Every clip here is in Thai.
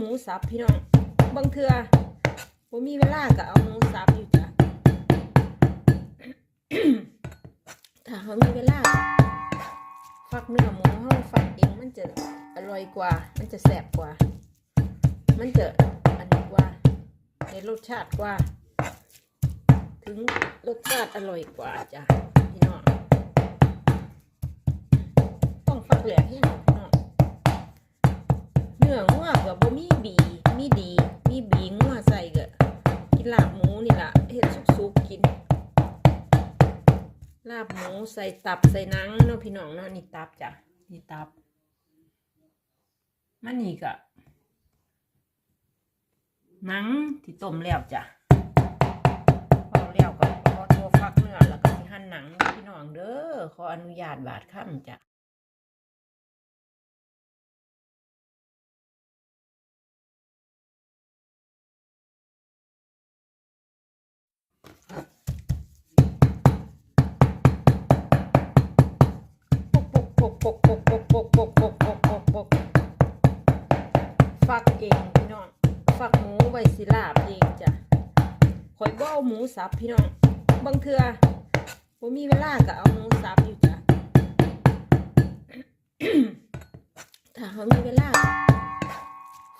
หมูสับพี่น้องบางเทือบ่มีเวลาก็เอาหมูสับอยู่จ้ะถ้าเขามีเวลาฟักเนื้อหมูเขาฟักเองมันจะอร่อยกว่า มันจะแซ่บกว่า มันจะอันนี้กว่าในรสชาติกว่า ถึงรสชาติอร่อยกว่าจ้ะพี่น้องต้องฟักแหลกให้ นื้องัวกับบ่มีบี มีดี มีบีงัวใส่ก็กินลาบหมูนี่ล่ะเฮ็ดสุกๆกิน ลาบหมูใส่ตับใส่นังเนาะพี่น้องเนาะนี่ตับจ้ะนี่ตับ มันนี่ก็หนังที่ต้มแล้วจ้ะพอแล้วก็ขอตัวฟักเนื้อแล้วก็สิหั่นหนังพี่น้องเด้อขออนุญาตบาดค่ำจ้ะ ฟักเองพี่น้อง ฟักหมูไว้สิลาบเองจ้ะข่อยบ่เอาหมูสับพี่น้อง บางเทื่อบ่มีเวลาก็เอาหมูสับอยู่จ้ะ ถ้าเขามีเวลา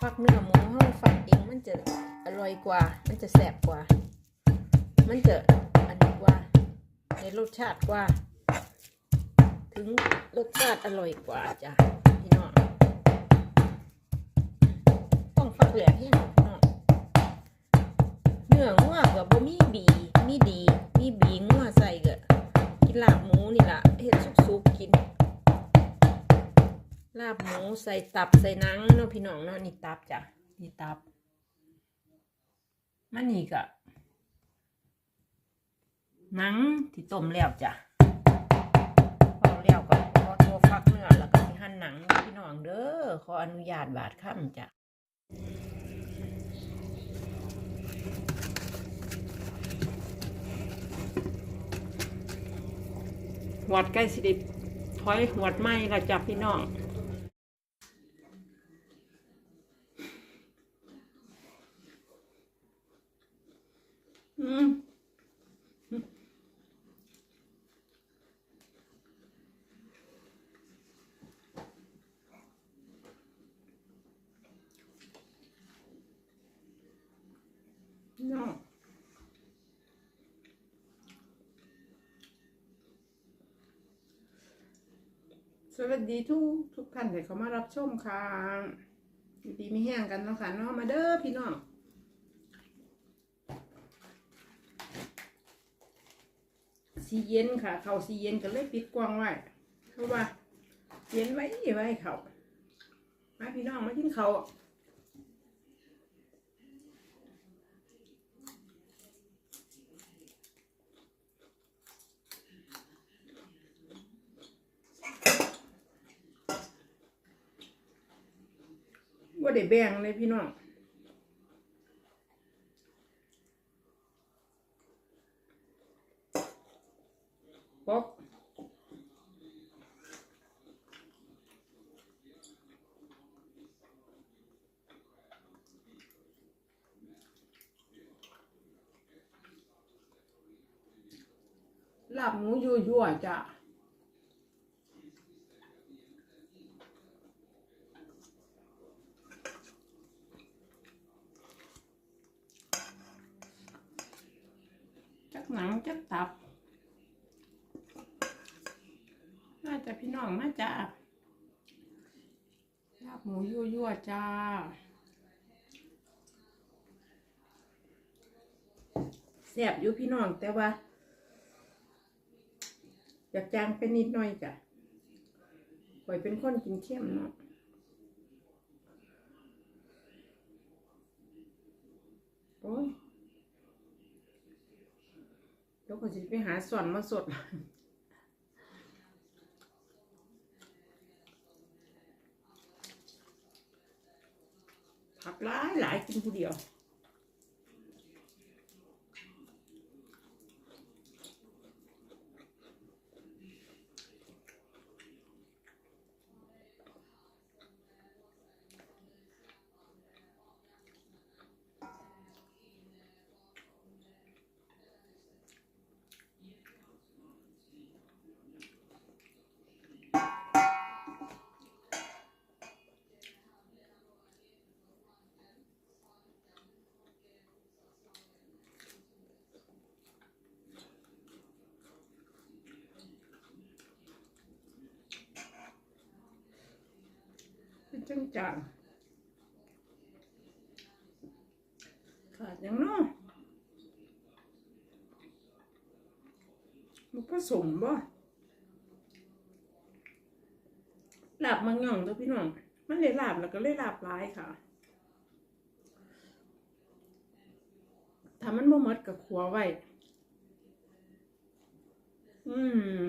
ฟักเนื้อหมูเขาฟักเองมันจะอร่อยกว่า มันจะแซ่บกว่า มันจะอันนี้กว่าในรสชาติกว่า ถึงรสชาติอร่อยกว่าจ้ะพี่น้องต้องฟักแหลกให้หน่อยพี่น้องเนื้องัวกับบ่มีบีมีดีมีบีงัวใส่ก็กินลาบหมูนี่ล่ะเฮ็ดสุกๆกิน ลาบหมูใส่ตับใส่นังเนาะพี่น้องเนาะนี่ตับจ้ะนี่ตับ มันนี่ก็ หนังที่ต้มแล้วจ้ะพอแล้วก็ขอตัวฟักเนื้อแล้วก็สิหั่นหนังพี่น้องเด้อขออนุญาตบาดค่ำจ้ะหวัดใกล้สิไดิถอยหวัดไหมละจ้ะพี่น้อง อืม น้องสวัสดีทุกทุกท่านที่เขามารับชมค่ะดีไม่แห้งกันเนาะค่ะเนาะมาเด้อพี่น้องสีเย็นค่ะ เขาสีเย็นก็เลยปิดกว้างไว้เพราะว่าเย็นไว้ไว้เขามาพี่น้องมากินเขา วว่ได้แบ่งเลยพี่น้องปอกลาบหมูยั่วๆจ้ะ จัก หนังจักตับ น่าจะพี่น้องน่าจะลาบหมูยั่วๆจ้าแซ่บอยู่พี่น้องแต่ว่า อยากจางเป็นนิดหน่อยจ้ะข่อยเป็นคนกินเข้มเนาะโอ้ย ดี๋ยวคนจะไปหาส่วนมาสดผักหลายหลายกินผู้เดียว จังจางขาดยังเนาะมันผสมบ่ลาบมังย่องเด้อพี่น้อง มันเลยลาบแล้วก็เลยลาบร้ายค่ะ ถ้ามันบ่มดก็ขัวไว้ อืม